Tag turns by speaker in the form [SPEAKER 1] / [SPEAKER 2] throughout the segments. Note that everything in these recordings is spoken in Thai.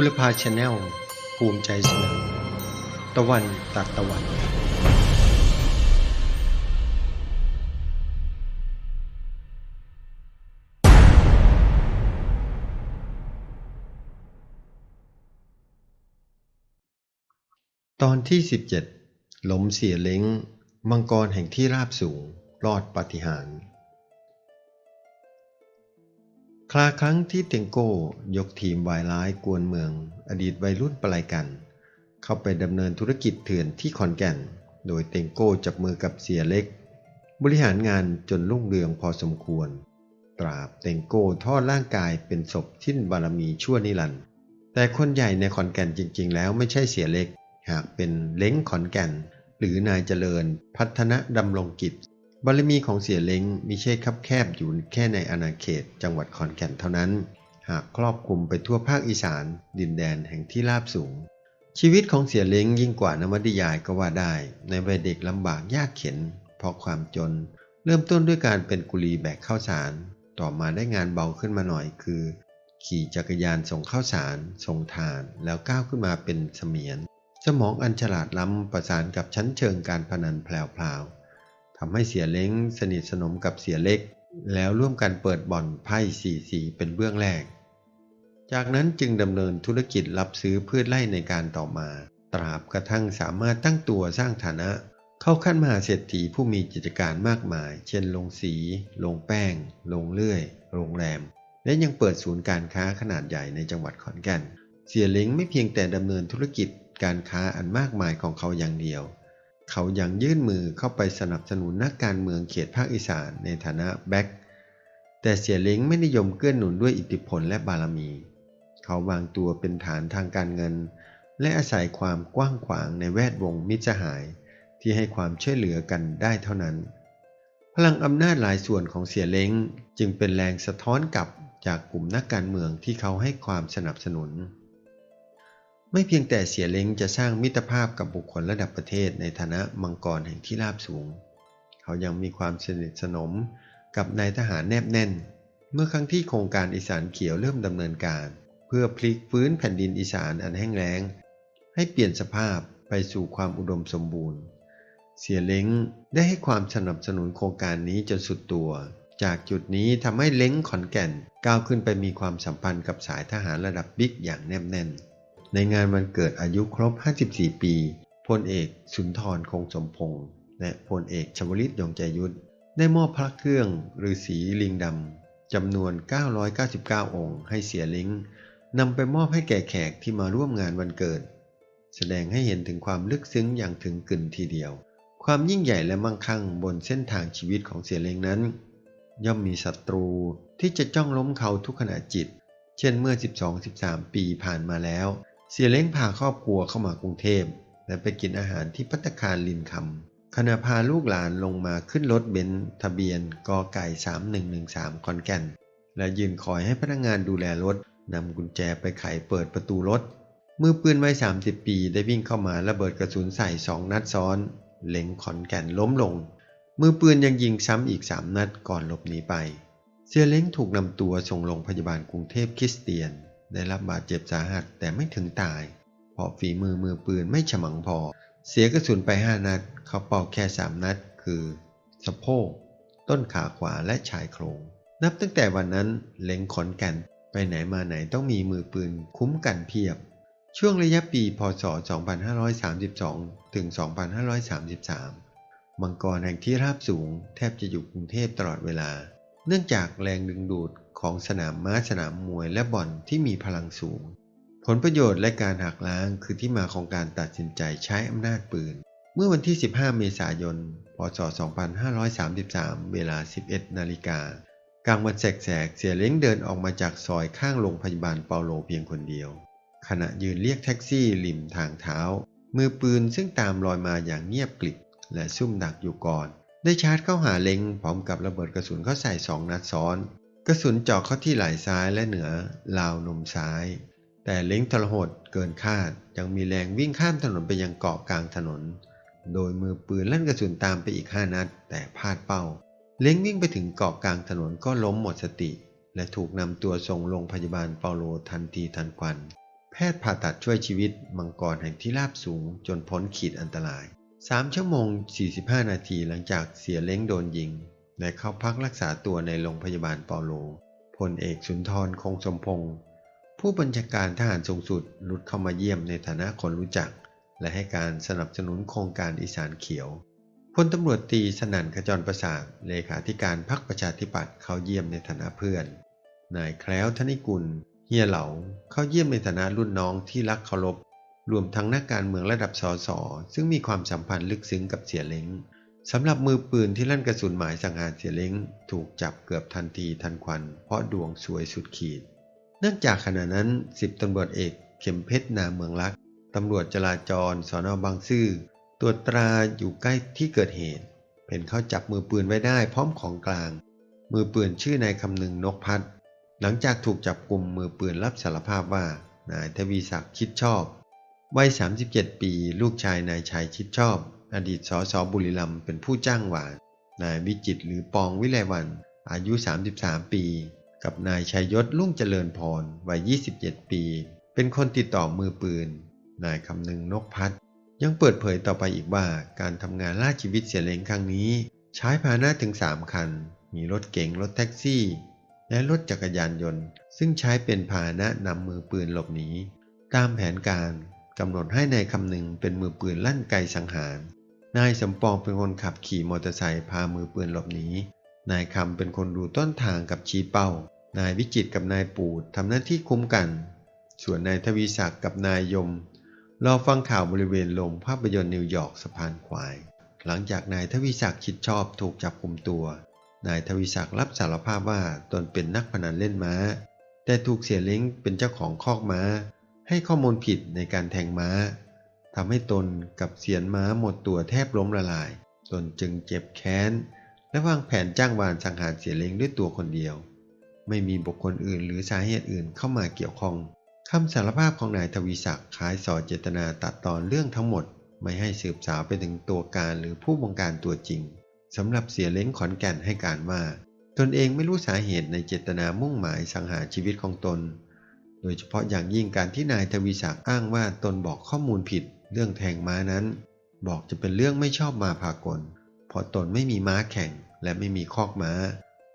[SPEAKER 1] บุรพาชาแนลภูมิใจเสนอตะวันตัดตะวัน ตอนที่ 17 หลมเสียเล้ง มังกรแห่งที่ราบสูง รอดปาฏิหาริย์ คลาครั้งที่เต็งโก้ยกทีมวายร้ายกวนเมือง อดีตวัยรุ่นปลายกัน เข้าไปดำเนินธุรกิจเถื่อนที่ขอนแก่น โดยเต็งโก้จับมือกับเสียเล็ก บริหารงานจนรุ่งเรืองพอสมควร ตราบเต็งโก้ทอดร่างกายเป็นศพสิ้นบารมีชั่วนิรันด์แต่คนใหญ่ในขอนแก่นจริง ๆ แล้วไม่ใช่เสียเล็ก หากเป็นเล้งขอนแก่น หรือนายเจริญ พัฒนดำรงกิจ บารมีของเสียเล้งมิใช่คับแคบอยู่แค่ในอาณาเขตจังหวัดขอนแก่นเท่านั้น หากครอบคลุมไปทั่วภาคอีสาน ดินแดนแห่งที่ราบสูง ชีวิตของเสียเล้งยิ่งกว่านวนิยายก็ว่าได้ ในวัยเด็กลำบากยากเข็น เพราะความจน เริ่มต้นด้วยการเป็นกุลีแบกข้าวสาร ต่อมาได้งานเบาขึ้นมาหน่อยคือ ขี่จักรยานส่งข้าวสารส่งทานแล้วก้าวขึ้นมาเป็นเสมียน สมองอันฉลาดล้ำประสานกับชั้นเชิงการพนันแพลวๆ ทำให้เสียเล้งสนิทสนมกับเสียเล็ก แล้วร่วมกันเปิดบ่อนไพ่สี่สีเป็นเบื้องแรก จากนั้นจึงดำเนินธุรกิจรับซื้อพืชไร่ในการต่อมา ตราบกระทั่งสามารถตั้งตัวสร้างฐานะ เข้าขั้นมหาเศรษฐีผู้มีกิจการมากมาย เช่นลงสี ลงแป้ง ลงเลื่อย โรงแรม และยังเปิดศูนย์การค้าขนาดใหญ่ในจังหวัดขอนแก่น เสียเล้งไม่เพียงแต่ดำเนินธุรกิจการค้าอันมากมายของเขาอย่างเดียว เขายังยื่นมือเข้าไปสนับสนุนนักการเมืองเขตภาคอีสานในฐานะแบ็คแต่เสียเล้งไม่นิยมเกื้อหนุนด้วยอิทธิพลและบารมี เขาวางตัวเป็นฐานทางการเงิน และอาศัยความกว้างขวางในแวดวงมิตรสหาย ที่ให้ความช่วยเหลือกันได้เท่านั้น พลังอำนาจหลายส่วนของเสียเล้งจึงเป็นแรงสะท้อนกลับจากกลุ่มนักการเมืองที่เขาให้ความสนับสนุน ไม่เพียงแต่เสียเล้งจะสร้างมิตรภาพกับบุคคลระดับประเทศในฐานะมังกรแห่งที่ราบสูง เขายังมีความสนิทสนมกับนายทหารแนบแน่น เมื่อครั้งที่โครงการอีสานเขียวเริ่มดำเนินการ เพื่อพลิกฟื้นแผ่นดินอีสานอันแห้งแล้ง ให้เปลี่ยนสภาพไปสู่ความอุดมสมบูรณ์ เสียเล้งได้ให้ความสนับสนุนโครงการนี้จนสุดตัว จากจุดนี้ทำให้เล้งขอนแก่นก้าวขึ้นไปมีความสัมพันธ์กับสายทหารระดับบิ๊กอย่างแนบแน่น ในงานวันเกิดอายุครบ 54 ปีพลเอกสุนทรคงสมพงษ์และพลเอกชวลิตยงใจยุทธได้มอบพระเครื่องฤาษีลิงดำจำนวน 999 องค์ให้เสียล้งนำไปมอบให้แก่แขกที่มาร่วมงานวันเกิด แสดงให้เห็นถึงความลึกซึ้งอย่างถึงกึ่นทีเดียว ความยิ่งใหญ่และมั่งคั่งบนเส้นทางชีวิตของเสียเล้งนั้น ย่อมมีศัตรูที่จะจ้องล้มเขาทุกขณะจิต เช่นเมื่อ 12-13 ปีผ่านมาแล้ว เสียเล้งพาครอบครัวเข้ามากรุงเทพและไปกินอาหารที่พัตตาคารลินคำขณะพาลูกหลานลงมาขึ้นรถเบนซ์ทะเบียนกไก่ 3113คอนแก่น และยืนคอยให้พนักงานดูแลรถนำกุญแจไปไขเปิดประตูรถ มือปืนวัย 30 ปีได้วิ่งเข้ามาระเบิดกระสุนใส่สองนัดซ้อน เล็งขอนแก่นล้มลง มือปืนยังยิงซ้ำอีกสามนัดก่อนหลบหนีไป เสียเล้งถูกนำตัวส่งโรงพยาบาลกรุงเทพคริสเตียน ได้รับบาดเจ็บสาหัสแต่ไม่ถึงตาย เพราะฝีมือมือปืนไม่ฉมังพอ เสียกระสุนไปห้านัด เขาเป่าแค่สามนัด คือ สะโพก ต้นขาขวาและชายโครง นับตั้งแต่วันนั้นเล็งขอนแก่นไปไหนมาไหนต้องมีมือปืนคุ้มกันเพียบ ช่วงระยะปีพศ 2532 ถึง 2533 มังกรแห่งที่ราบสูงแทบจะอยู่กรุงเทพตลอดเวลา เนื่องจากแรงดึงดูดของสนามม้าสนามมวยและบ่อนที่มีพลังสูง ผลประโยชน์และการหักล้างคือที่มาของการตัดสินใจใช้อำนาจปืน เมื่อวันที่ 15 เมษายน พศ 2533 เวลา 11 นาฬิกากลางวันแสกๆ เสียเล้งเดินออกมาจากซอยข้างโรงพยาบาลเปาโลเพียงคนเดียว ขณะยืนเรียกแท็กซี่ริมทางเท้า มือปืนซึ่งตามรอยมาอย่างเงียบกริบและซุ่มดักอยู่ก่อน ได้ชาร์จเข้าหาเล้งพร้อมกับระเบิดกระสุนเข้าใส่สองนัดซ้อน กระสุนเจาะเข้าที่ไหล่ซ้ายและเหนือราวนมซ้าย แต่เล้งทรหดเกินคาดยังมีแรงวิ่งข้ามถนนไปยังเกาะกลางถนน โดยมือปืนลั่นกระสุนตามไปอีกห้านัด แต่พลาดเป้า เล้งวิ่งไปถึงเกาะกลางถนนก็ล้มหมดสติ และถูกนำตัวส่งโรงพยาบาลเปาโลทันทีทันควัน แพทย์ผ่าตัดช่วยชีวิตมังกรแห่งที่ราบสูงจนพ้นขีดอันตราย 3 ชั่วโมง 45 นาทีหลังจากเสียเล้งโดนยิง และเข้าพักรักษาตัวในโรงพยาบาลเปาโล พลเอกสุนทรคงสมพงศ์ผู้บัญชาการทหารสูงสุดรุดเข้ามาเยี่ยมในฐานะคนรู้จัก และให้การสนับสนุนโครงการอีสานเขียวพลตำรวจตีสนั่นขจรประสาทเลขาธิการพรรคประชาธิปัตย์เข้าเยี่ยมในฐานะเพื่อน นายแคล้วธนิกุลเฮียเหลาเข้าเยี่ยมในฐานะรุ่นน้องที่รักเคารพ รวมทั้งนักการเมืองระดับสสซึ่งมีความสัมพันธ์ลึกซึ้งกับเสียเล้งสำหรับมือปืนที่ลั่นกระสุนหมายสังหารเสียเล้งถูกจับเกือบทันทีทันควัน เพราะดวงสวยสุดขีด เนื่องจากขณะนั้นสิบตำรวจเอกเข็มเพชรนาเมืองลักษ์ตำรวจจราจรสอนอบางซื่อตรวจตราอยู่ใกล้ที่เกิดเหตุ เพ่นเข้าจับมือปืนไว้ได้พร้อมของกลาง มือปืนชื่อนายคำนึงนกพัฒน์หลังจากถูกจับกลุ่มมือปืนรับสารภาพว่านายทวีศักดิ์ชิดชอบ วัย 37 ปี ลูกชายนายชัยชิดชอบ อดีตสสบุรีรัมย์เป็นผู้จ้างหวาน นายวิจิตหรือปองวิไลวัน อายุ 33 ปี กับนายชัยยศลุ่งเจริญพร วัย 27 ปี เป็นคนติดต่อมือปืน นายคำนึงนกพัฒน์ยังเปิดเผยต่อไปอีกว่าการทำงานล่าชีวิตเสียเล้งครั้งนี้ ใช้พาหนะถึง 3 คัน มีรถเก๋งรถแท็กซี่ และรถจักรยานยนต์ ซึ่งใช้เป็นพาหนะนำมือปืนหลบหนีตามแผนการ กำหนดให้นายคำหนึ่งเป็นมือปืนลั่นไกสังหาร นายสมปองเป็นคนขับขี่มอเตอร์ไซค์พามือปืนหลบหนี นายคำเป็นคนดูต้นทางกับชี้เป้า นายวิจิตกับนายปูดทำหน้าที่คุ้มกัน ส่วนนายทวีศักดิ์กับนายยมรอฟังข่าวบริเวณโรงภาพยนตร์นิวยอร์กสะพานควาย หลังจากนายทวีศักดิ์ชิดชอบถูกจับกุมตัว นายทวีศักดิ์รับสารภาพว่าตนเป็นนักพนันเล่นม้า แต่ถูกเสียเล้งเป็นเจ้าของคอกม้า ให้ข้อมูลผิดในการแทงม้าทำให้ตนกับเสียนม้าหมดตัวแทบล้มละลาย ตนจึงเจ็บแค้น และวางแผนจ้างวานสังหารเสียเล้งด้วยตัวคนเดียว ไม่มีบุคคลอื่นหรือสาเหตุอื่นเข้ามาเกี่ยวข้องคำสารภาพของนายทวีศักดิ์คล้ายสอเจตนาตัดตอนเรื่องทั้งหมด ไม่ให้สืบสาวไปถึงตัวการหรือผู้บงการตัวจริงสำหรับเสียเล้งขอนแก่นให้การว่า ตนเองไม่รู้สาเหตุในเจตนามุ่งหมายสังหารชีวิตของตน โดยเฉพาะอย่างยิ่งการที่นายทวีศักดิ์อ้างว่าตนบอกข้อมูลผิด เรื่องแทงม้านั้น บอกจะเป็นเรื่องไม่ชอบมาพากล เพราะตนไม่มีม้าแข่งและไม่มีคอกม้า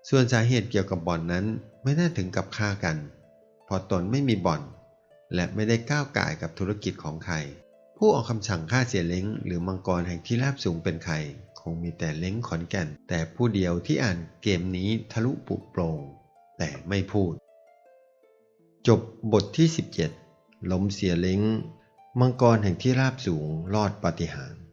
[SPEAKER 1] ส่วนสาเหตุเกี่ยวกับบ่อนนั้นไม่น่าถึงกับฆ่ากัน เพราะตนไม่มีบ่อน และไม่ได้ก้าวไก่กับธุรกิจของใคร ผู้ออกคำสั่งฆ่าเสียเล้ง หรือมังกรแห่งที่ราบสูงเป็นใครคงมีแต่เล้งขอนแก่น แต่ผู้เดียวที่อ่านเกมนี้ทะลุปุโปรงแต่ไม่พูด จบบทที่ 17 ล้มเสียเล้ง มังกรแห่งที่ราบสูงรอดปาฏิหาริย์